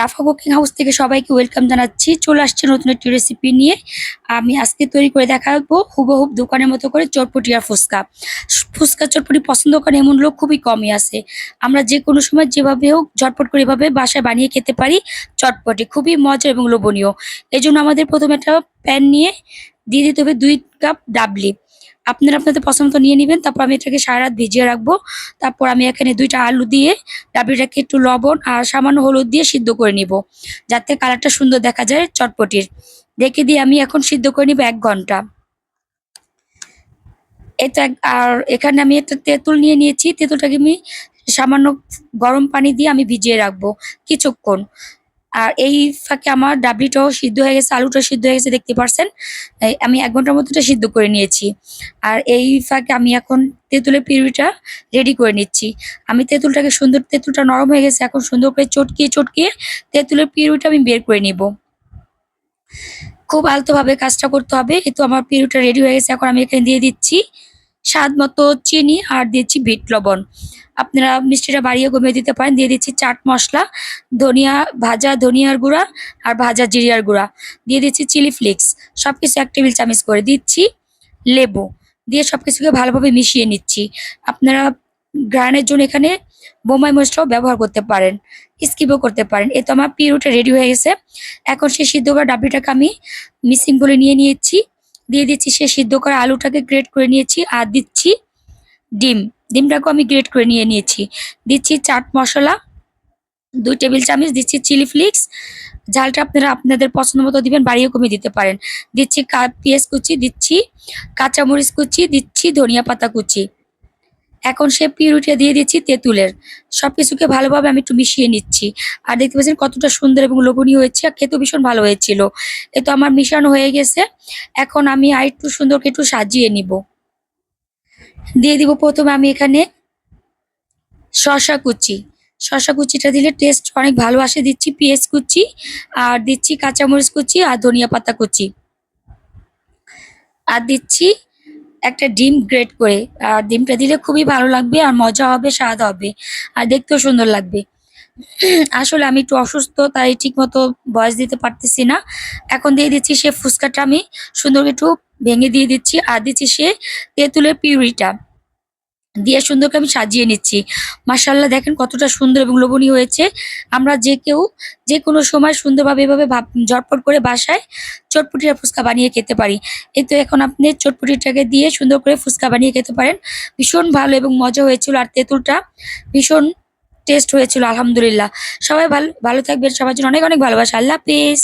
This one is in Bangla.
রাফা কুকিং হাউস থেকে সবাইকে ওয়েলকাম জানাচ্ছি। চলে আসছে নতুন একটি রেসিপি নিয়ে। আমি আজকে তৈরি করে দেখাবো হুবহুব দোকানের মতো করে চটপটি আর ফুচকা। ফুচকা চটপটি পছন্দ করে এমন লোক খুবই কমই আছে। আমরা যে কোনো সময় যেভাবে হোক ঝটপট করে এভাবে বাসায় বানিয়ে খেতে পারি চটপটি। খুবই মজা এবং লোভনীয়। এই জন্য আমাদের প্রথমে একটা প্যান নিয়ে দিয়ে দিতে হবে দুই কাপ ডাবলি। আপনারা আপনাদের পছন্দ নিয়ে নেবেন, তারপর আমি এটাকে সারা রাত ভিজিয়ে রাখব। তারপর আমি এখানে দুইটা আলু দিয়ে ডাবলিটাকে একটু লবণ আর সামান্য হলুদ দিয়ে সিদ্ধ করে নিব, যাতে কালারটা সুন্দর দেখা যায় চটপটির। দেখে দিয়ে আমি এখন সিদ্ধ করে নিব এক ঘণ্টা। এটা আর এখানে আমি একটা তেঁতুল নিয়ে নিয়েছি, তেঁতুলটাকে আমি সামান্য গরম পানি দিয়ে আমি ভিজিয়ে রাখব কিছুক্ষণ। আর এই ফাঁকে আমার ডাবলিটাও সিদ্ধ হয়ে গেছে, আলুটাও সিদ্ধ হয়ে গেছে, দেখতে পারছেন? আমি এক ঘণ্টার মতো এটা সিদ্ধ করে নিয়েছি। আর এই ফাঁকে আমি এখন তেঁতুলের পিউরিটা রেডি করে নিচ্ছি। আমি তেঁতুলটাকে সুন্দর, তেঁতুলটা নরম হয়ে গেছে, এখন সুন্দর করে চটকিয়ে চটকিয়ে তেঁতুলের পিউরিটা আমি বের করে নিব। খুব আলতোভাবে কাজটা করতে হবে এই তো আমার পিউরিটা রেডি হয়ে গেছে, এখন আমি এখানে দিয়ে দিচ্ছি। স্বাদ মতো চিনি আর দিচ্ছি বিট লবণ। আপনারা মিষ্টিটা বাড়িয়ে কমিয়ে দিতে পারেন। দিয়ে দিচ্ছি চাট মশলা, ধনিয়া ভাজা ধনিয়ার গুঁড়া আর ভাজা জিরিয়ার গুঁড়া। দিয়ে দিচ্ছি চিলি ফ্লেক্স। সব কিছু এক টেবিল চামচ করে দিচ্ছি লেবু। দিয়ে সব কিছুকে ভালোভাবে মিশিয়ে নিচ্ছি। আপনারা গ্রানের জন্য এখানে বোম্বাই মরিচটাও ব্যবহার করতে পারেন, স্কিপও করতে পারেন। এ তো আমার পিউরিটা রেডি হয়ে গেছে। এখন সেই সিদ্ধ করা ডাবলিটাকে আমি মিসিং বলে নিয়ে নিয়েছি। দিয়ে দিচ্ছি, সে সিদ্ধ করা আলুটাকে গ্রেট করে নিয়েছি আর দিচ্ছি ডিম। ডিমটাকেও আমি গ্রেট করে নিয়ে নিয়েছি। দিচ্ছি চাট মশলা, দুই টেবিল চামচ, দিচ্ছি চিলি ফ্লিক্স। ঝালটা আপনারা আপনাদের পছন্দ মতো দিবেন বাড়িয়ে কমিয়ে দিতে পারেন। দিচ্ছি পেঁয়াজ কুচি, দিচ্ছি কাঁচামরিচ কুচি, দিচ্ছি ধনিয়া পাতা কুচি। এখন সে পিউরিটা দিয়ে দিচ্ছি তেঁতুলের। সব কিছুকে ভালোভাবে আমি একটু মিশিয়ে নিচ্ছি। আর দেখতে পাচ্ছেন কতটা সুন্দর এবং লোভনীয় হয়েছে, আর খেতে ভীষণ ভালো হয়েছিল। এ তো আমার মিশানো হয়ে গেছে। এখন আমি আর একটু সুন্দর করে একটু সাজিয়ে নিব। দিয়ে দিব প্রথমে আমি এখানে শসা কুচি। শসা কুচিটা দিলে টেস্ট অনেক ভালো আসে। দিচ্ছি পেঁয়াজ কুচি, আর দিচ্ছি কাঁচামরিচ কুচি, আর ধনিয়া পাতা কুচি। আর দিচ্ছি একটা ডিম গ্রেট করে, আর ডিমটা দিলে খুবই ভালো লাগবে আর মজা হবে, স্বাদ হবে, আর দেখতেও সুন্দর লাগবে। আসলে আমি একটু অসুস্থ, তাই ঠিক মতো বয়স দিতে পারতেছি না। এখন দিয়ে দিচ্ছি সে ফুচকাটা আমি, সুন্দর একটু ভেঙে দিয়ে দিচ্ছি, আর দিচ্ছি সে তেঁতুলের পিউরিটা। দিয়ে সুন্দর করে আমি সাজিয়ে নিচ্ছি। মাসাল্লাহ দেখেন কতটা সুন্দর এবং লোভনীয় হয়েছে। আমরা যে কেউ যে কোনো সময় সুন্দরভাবে এভাবে ভাব, ঝটপট করে বাসায় চটপটির ফুচকা বানিয়ে খেতে পারি। এই তো এখন আপনি চটপটিটাকে দিয়ে সুন্দর করে ফুচকা বানিয়ে খেতে পারেন। ভীষণ ভালো এবং মজা হয়েছিল আর তেঁতুলটা ভীষণ টেস্ট হয়েছিল, আলহামদুলিল্লাহ। সবাই ভালো ভালো থাকবেন, সবার জন্য অনেক অনেক ভালোবাসা। আল্লাহ হাফেজ।